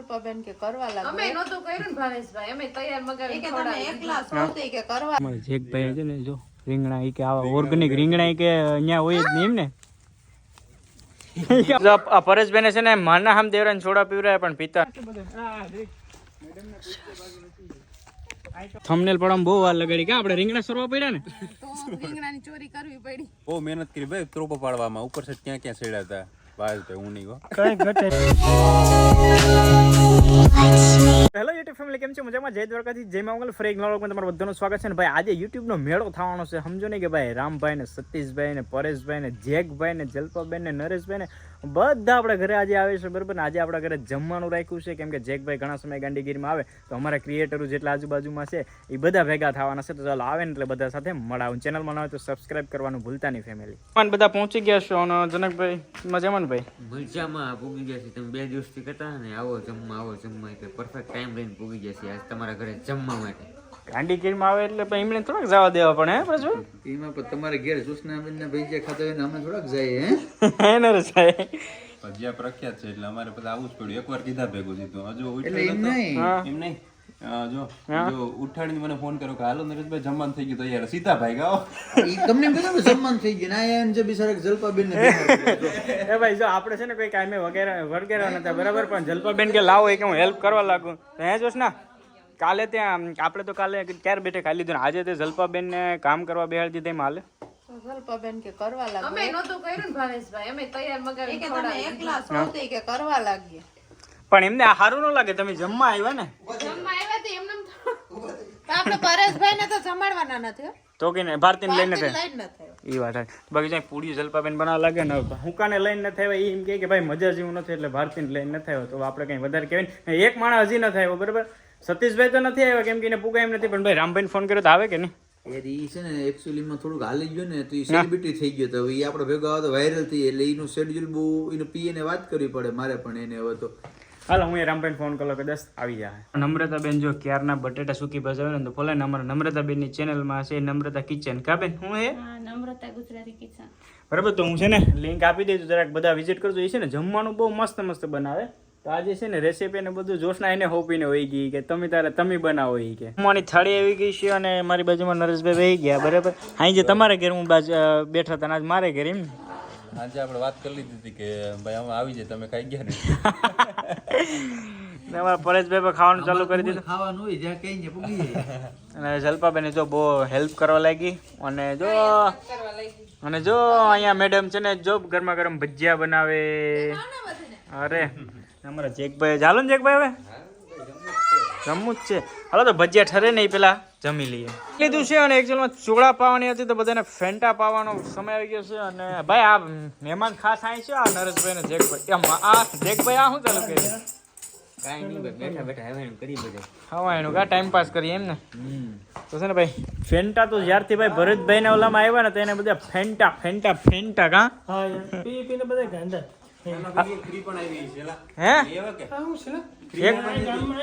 જલ્પાબેન કે કરવા લાગો અમે નહોતું કર્યું ને ભાવેશભાઈ અમે તૈયાર મગાવી કે તમે એકલા સૌથી કે કરવા અમારે જેકભાઈ છે ને જો રીંગણા ઈ કે આવા ઓર્ગેનિક રીંગણા કે અહીંયા હોય જ નહીં ને આ પરેશભાઈને છે ને માના હામ દેવરાને છોડા પીવરાય પણ પીતા થંબનેલ પડવામાં બહુ વાર લગાડી. કે આપણે રીંગણા સરવા પડ્યા ને? તો રીંગણાની ચોરી કરવી પડી. બહુ મહેનત કરી ભાઈ ત્રોપો પાડવામાં. ઉપર છે ક્યાં ક્યાં સેડ્યા હતા? બહાર તો હું નહીં ગો કઈ ઘટે હેલો યુટ્યુબ ફેમિલી કેમ છો? મજામાં? જય દ્વારકાથી જય મંગલ. ફ્રી એક તમારું બધાનું સ્વાગત છે ને ભાઈ આજે યુટ્યુબનો મેળો થવાનો છે. સમજો ને કે ભાઈ રામભાઈ ને સતીશભાઈ ને પરેશભાઈ ને જેકભાઈ ને જલ્પાબેન ને નરેશભાઈ ને બધા આપણા ઘરે આજે આવે છે બરાબર? ને આજે આપણા ઘરે જમવાનું રાખ્યું છે. કેમ કે જેકભાઈ ઘણા સમય ગાંડીગીરીમાં આવે તો અમારા ક્રિએટરો જેટલા આજુબાજુમાં છે એ બધા ભેગા થવાના છે. તો ચાલો આવે ને એટલે બધા સાથે મળાવું. ચેનલમાં ન હોય તો સબસ્ક્રાઇબ કરવાનું ભૂલતા નહીં ફેમિલી બધા પહોંચી ગયા છો અને જનકભાઈ મજામાં ભાઈ? મજામાં પહોંચી ગયા છે. તમે બે દિવસથી કરતા ને આવો જમવા આવો જમવા એટલે પરફેક્ટ ટાઈમ લઈને પૂગી જશે આજ તમારા ઘરે જમવા માટે. ગાંડીગીરીમાં આવે એટલે એમને થોડાક જવા દેવા પણ હે પછી? એમાં પણ તમારે ઘેર સુષ્ણાબેન ને ભજીયા ખાતા હોય ને અમે થોડાક જઈએ હે? હે નરેશભાઈ ભજીયા પ્રખ્યાત છે એટલે અમારે બધા આવું જ પડ્યું. એકવાર કીધા ભેગું જીતું હજુ એટલે એમ નહીં. એમ નહીં. જો જો ઉઠાડીને મને ફોન કર્યો કે હાલો નરેશભાઈ જમવાનું થઈ ગયું તૈયાર સીતાભાઈ ગાઓ તમને એમ કીધું થઈ ગયું? ને એમ બિચારા જલપાબેન ને એ ભાઈ જો આપણે છે ને કોઈ કામે વગેરે વગેરે નતા બરાબર? પણ જલપાબેન કે લાવો એ હું હેલ્પ કરવા લાગુ. તો હે જોશ ના કાલે ત્યાં આપણે તો કાલે ક્યારે બેઠે ખાઈ લીધું આજે તે જલપાબેન ને કામ કરવા બેહાડી દીધા એમાં હાલે? તો કે કરવા લાગો. અમે નહોતું કર્યું ભાવેશભાઈ? અમે તૈયાર મગાવી કે તમે એકલા સૌથી કે કરવા લાગીએ? પણ એમને સારું ન લાગે તમે જમવા આવ્યા ને જમવા આવ્યા તો એમને તો આપણે ને તો જમાડવાના નથી હો. તો કે ભારતીને લઈને થાય. લઈને ન થયો એ વાત બાકી જ્યાં પૂરી જલ્પાબેન બનાવવા લાગે ને હુકાને લઈને ન થાય એમ કે ભાઈ મજા જેવું નથી એટલે ભારતીને લઈને ન થયો તો આપણે કંઈ વધારે કહેવાય એક માણસ હજી ન થાય બરાબર? સતીશભાઈ તો નથી આવ્યા કેમ કે એને પુગા એમ નથી પણ ભાઈ રામભાઈને ફોન કર્યો તો આવે કે નહીં? છે ને એકચ્યુઅલી માં થોડુંક હાલી ગયો ને તો એ સેલિબ્રિટી થઈ ગયો તો હવે ઈ આપણો ભેગો આવે તો વાયરલ થઈ એટલે એનું શેડ્યુલ બહુ એનું પીએ ને વાત કરવી પડે મારે પણ એને હવે તો. હાલો હું એ રામભાઈને ફોન કરો કે દસ આવી જાય નમ્રતાબેન જો ક્યારના બટેટા સુકી ભજાવે ને તો ફોલે ને અમારા ચેનલ ચેનલમાં છે નમ્રતા કિચન કા બેન હું એ? નમ્રતા ગુજરાતી કિચન બરાબર તો હું છે ને લિંક આપી દેજો જરાક બધા વિઝિટ કરજો. એ છે ને જમવાનું બહુ મસ્ત મસ્ત બનાવે. તો આજે છે ને રેસીપી ને બધું જોશના એને હોપીને હોઈ ગઈ કે તમે તારે તમે બનાવો એ કે. મારી થાળી આવી ગઈ છે અને મારી બાજુમાં નરેશભાઈ વહી ગયા બરાબર? અહીં જે તમારા ઘેર હું બાજુ બેઠા હતા આજ મારે ઘેર એમ ને? આજે આપણે વાત કરી લીધી હતી કે ભાઈ આમાં આવી જાય તમે ખાઈ ગયા ને. ને અમારા પરેશભાઈ પણ ખાવાનું ચાલુ કરી દીધું. ખાવાનું હોય જ્યાં કઈ ને પૂગી જાય. અને જલ્પાબેન જો બહુ હેલ્પ કરવા લાગી. અને જો અને જો અહીંયા મેડમ છે ને જો ગરમા ગરમ ભજીયા બનાવે. અરે અમારા જેકભાઈ ચાલો ને જેકભાઈ હવે. જમવું જ છે. હાલો તો ભજીયા ઠરે નહીં પેલા જમી લઈએ. લીધું છે અને એકચ્યુઅલમાં ચોળા પાવાની હતી તો બધાને ફેન્ટા પાવાનો સમય આવી ગયો છે અને ભાઈ આ મહેમાન ખાસ આવી છે આ નરેશભાઈ ને જેકભાઈ એમ આ જેકભાઈ આ શું ચાલુ કરી કાંઈ નહીં બેઠા બેઠા કરી બધા. કા ટાઈમ પાસ કરીએ એમ ને? તો છે ને ભાઈ ફેન્ટા તો જ્યારથી ભાઈ ભરતભાઈ ના ઓલામાં આવ્યા ને તો એને બધા ફેન્ટા ફેન્ટા ફેન્ટા કા. હે એવા કે એક એ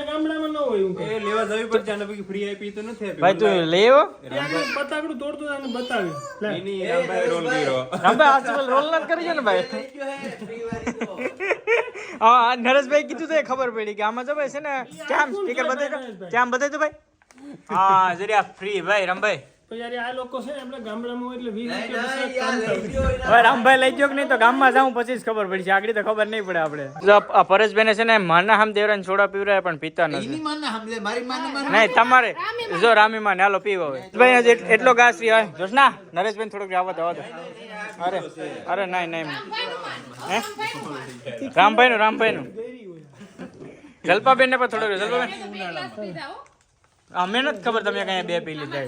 લેવા જવી પડશે આને પછી ફ્રી આપી તો નથી આપી. ભાઈ તું લઈ આવ્યો એની રામભાઈ રોલ કર્યો. રામભાઈ આજકાલ રોલ નથી કરી છે ને ભાઈ? હા આ નરેશભાઈ કીધું તો ખબર પડી કે આમાં તો ભાઈ છે ને કેમ? સ્પીકર બતાવી કેમ બતાવી દો ભાઈ? હા જરી આ ફ્રી ભાઈ રામભાઈ. હવે રામભાઈ લઈ ગયો કે નહીં તો ગામમાં જાઉં પછી જ ખબર પડી છે આગળ તો ખબર નહીં પડે આપણે. આ પરેશભાઈ છે ને માના હામ દેવરાને છોડા પીવરાય પણ પીતા નથી. એની માને હામલે મારી માને માને નહીં તમારે જો રામી નાલો પીવો હવે. ભાઈ એટલો ગાસ રહ્યો હોય જોશ ના નરેશભાઈ થોડોક આવવા તો દો. અરે અરે નહીં નહીં. હે? રામભાઈ નું રામભાઈ નું જલપાબેન. ને પણ થોડુંક જલ્પાબેન અમે નથી ખબર તમે કઈ બે પી લીધા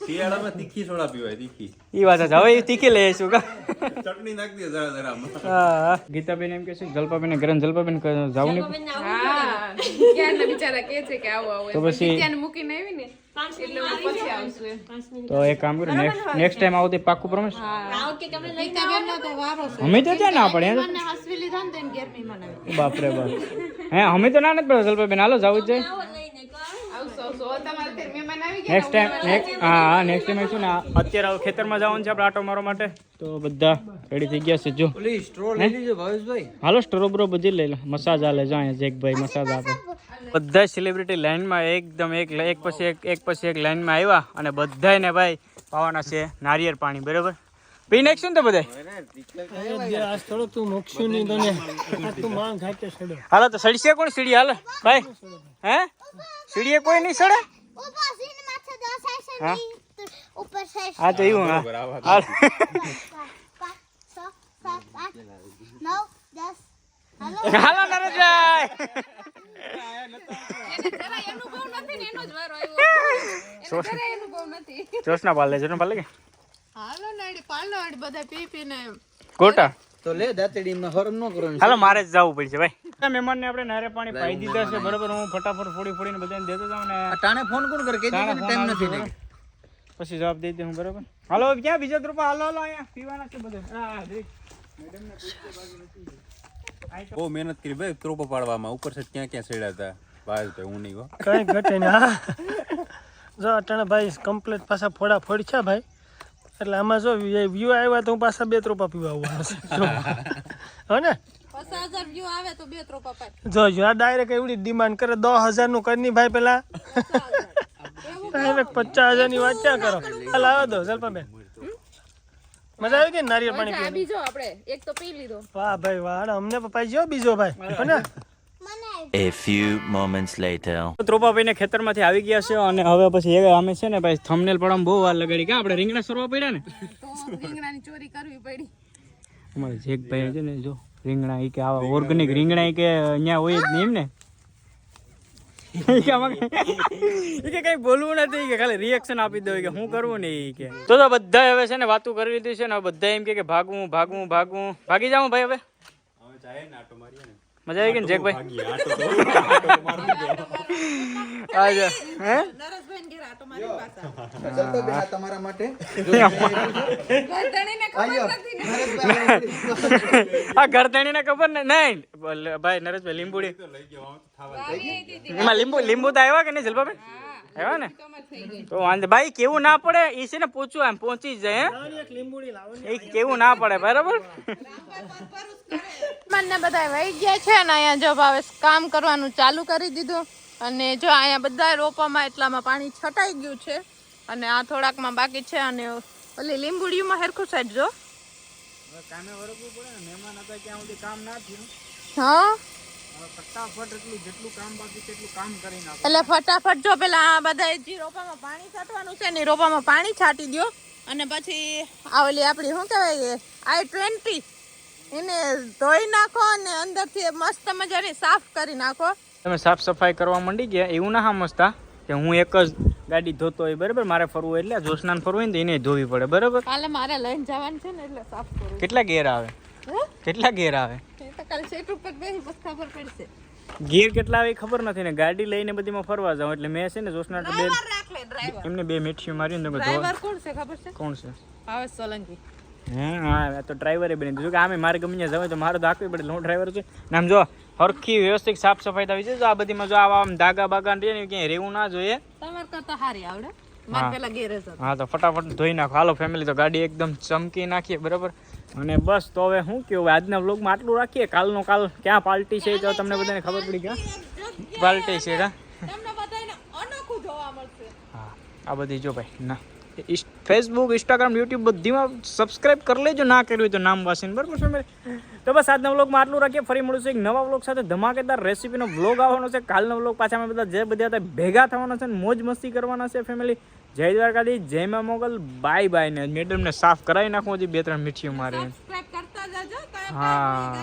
શિયાળામાં તીખી સોડા પીવાય તીખી. એ વાત છે. હવે એ તીખી લઈ આવીશું કા? ચટણી નાખ દે જરા જરા હા. ગીતાબેન એમ કે છે જલપાબેન ઘરે જલ્પાબેન જાવ નહીં ક્યારના બિચારા કહે છે કે આવો આવો તો પછી ત્યાં મૂકીને આવી ને તો એક કામ કરો નેક્સ્ટ ટાઈમ આવો તે છે. અમે તો ત્યાં ના પડે ગરમી મને બાપ. હે અમે તો ના નથી પડે જલ્પાબેન હાલો જવું જ જાય આવશો આવશો હવે તમારે ત્યાં મહેમાન આવી નેક્સ્ટ ટાઈમ હા હા નેક્સ્ટ ટાઈમ શું ને. અત્યારે ખેતરમાં જવાનું છે આપણે આટો મારવા માટે. તો બધા રેડી થઈ ગયા છે જો ઓલી સ્ટ્રો લઈ લીજો ભાવેશભાઈ. હાલો સ્ટ્રો બ્રો બધી લઈ લો. મસાજ આલે જો અહીંયા જેકભાઈ મસાજ આપે. બધા સેલિબ્રિટી લાઈનમાં એકદમ એક એક પછી એક એક પછી એક લાઈનમાં આવ્યા અને બધાયને ભાઈ પાવાના છે નારિયેળ પાણી બરાબર? પી નાખશું ને તો બધા હાલો તો સડશે કોણ સીડી? હાલો ભાઈ. હે? સીડીએ કોઈ નહીં સડે? હા તો એવું હા હાલો નરેશભાઈ જોશના પાલ લે જોશના પાલ લે હાલો નાડી પાલ નાડી બધા પી પીને ગોટા તો લે દાતડીમાં હરમ ન કરો હાલો મારે જ જવું પડશે ભાઈ. મહેમાનને આપણે નારે પાણી પાઈ દીધા છે બરાબર હું ફટાફટ ફોડી ફોડીને બધાને દેતો જાઉં ને. ટાણે ફોન કોણ કરે? કે ટાઈમ નથી ને પછી જવાબ દઈ દઉં બરાબર. હાલો ક્યાં બીજા ગ્રુપ? હાલો હાલો અહીંયા. પીવાના છે બધે. હા હા દેખ. બહુ મહેનત કરી ભાઈ ત્રોપો પાડવામાં. ઉપર છે ક્યાં ક્યાં સેડ્યા હતા. ભાઈ હું નહીં કઈ ઘટે ને હા. જો અટાણે ભાઈ કમ્પ્લીટ પાછા ફોડા ફોડ છે ભાઈ. એટલે આમાં જો વ્યૂ આવ્યા તો હું પાછા બે ત્રોપા પીવા આવવાનો છે. હો ને? જો જો આ ડાયરેક્ટ એવડી ડિમાન્ડ કરે. દસ હજારનું કરી ભાઈ પેલા. ડાયરેક્ટ પચાસ હજારની વાત ક્યાં કરો? હાલ આવે દો ચાલ બેન મજા આવી ગઈ નારિયેળ પાણી બીજો આપણે. એક તો પી લીધો. વાહ ભાઈ વાહ અમને પપ્પા જો બીજો ભાઈ હો ને? A few moments later. ત્રોપાભાઈને ખેતરમાંથી આવી ગયા છે અને હવે પછી એ અમે છે ને ભાઈ થંબનેલ પણ બહુ વાર લગાડી. કે આપણે રીંગણા સરવા પડ્યા ને? રીંગણાની ચોરી કરવી પડી. અમારે જેકભાઈ છે ને જો રીંગણા એ કે આવા ઓર્ગેનિક રીંગણા એ કે અહીંયા હોય જ નહીં એમ ને. ઈ કે કઈ- ઈ કે કઈ બોલવું નથી કે ખાલી રિએક્શન આપી દો કે હું કરવું ને કે. તો તો બધા હવે છે ને વાતું કરી લીધી છે ને બધા એમ કે કે ભાગવું ભાગવું ભાગવું. ભાગી જાઉં ભાઈ હવે. મજા આવી ગઈ ને જેકભાઈ? આજે હે? આ તમારા માટે. ગરદણીને ખબર ને? ખબર ને? નહીં. ભાઈ નરેશભાઈ લીંબુડી. એમાં લીંબુ લીંબુ તો આવ્યા કે નહીં જલપાભાઈ આવ્યા ને? તો વાંધો ભાઈ કેવું ના પડે? એ છે ને પૂછવું એમ પહોંચી જાય એ કેવું ના પડે બરાબર? મને બધા વહી ગયા છે ને અહીંયા જો હવે કામ કરવાનું ચાલુ કરી દીધું. અને જો અહીંયા બધા રોપામાં એટલામાં પાણી છટાઈ ગયું છે. અને આ થોડાકમાં બાકી છે અને ઓલી લીંબુડીમાં હેરખું સાઈડ જો. કામે વરગવું પડે ને મહેમાન હતા ત્યાં સુધી કામ ના થયું. હા? ફટાફટ એટલું જેટલું કામ બાકી છે એટલું કામ કરી નાખો. એટલે ફટાફટ જો પેલા આ બધા જે રોપામાં પાણી છાંટવાનું છે ને રોપામાં પાણી છાંટી દો અને પછી આ ઓલી આપણી શું કહેવાય આઈ ટ્વેન્ટી. એને ધોઈ નાખો અને અંદરથી મસ્ત મજાની સાફ કરી નાખો. તમે સાફ સફાઈ કરવા માંડી ગયા? એવું ના સમજતા કે હું એક જ ગાડી ધોતો હોય બરાબર? મારે ફરવું એટલે જોશનાને ફરવું હોય ને તો એને ધોવી પડે બરાબર? કાલે મારે લઈને જવાનું છે ને એટલે સાફ કરું. કેટલા ગેર આવે? કેટલા ગેર આવે? કાલે સીટ ઉપર બેસી બસ ખબર પડશે. ગેર કેટલા આવે ખબર નથી ને. ગાડી લઈને બધીમાં ફરવા જાઉં એટલે મેં છે ને જોશના બે એમને બે મીઠીઓ મારી ને ડ્રાઈવર કોણ છે ખબર છે? કોણ છે? ભાવેશ સોલંકી. હા તો ડ્રાઈવરે બની દીધું કે આમે મારે ગમે જવાય તો મારે તો હાંકવી પડે. હું ડ્રાઈવર છે. ને આમ જો હરખી વ્યવસ્થિત સાફ સફાઈ થવી છે. જો આ બધીમાં જો આવા આમ ધાગા બાગા ને ક્યાંય રહેવું ના જોઈએ. તમારે કરતા હારી આવડે. હા. તો ફટાફટ ધોઈ નાખો. હાલો ફેમિલી તો ગાડી એકદમ ચમકી નાખીએ બરાબર? અને બસ તો હવે શું કેવું આજના વ્લોગમાં આટલું રાખીએ? કાલનો કાલ ક્યાં પાર્ટી છે તો તમને બધાને ખબર પડી ગયા પાર્ટી છે હા આ બધી જો ભાઈ ના. ફેસબુક ઇન્સ્ટાગ્રામ યુટ્યુબ બધીમાં સબસ્ક્રાઇબ કરી લેજો ના કર્યું હોય તો નામ વાસીને બરાબર ફેમિલી તો બસ આજના વ્લોગમાં આટલું રાખીએ. ફરી મળીશું એક નવા વ્લોગ સાથે. ધમાકેદાર રેસીપીનો વ્લોગ આવવાનો છે. કાલનો વ્લોગ પાછા અમે બધા જે બધા હતા ભેગા થવાના છે ને મોજ મસ્તી કરવાના છે ફેમિલી જય દ્વારકાધી જય માં મોગલ. બાય બાય ને. મેડમને સાફ કરાવી નાખું હજી બે ત્રણ મીઠીઓ મારે હા.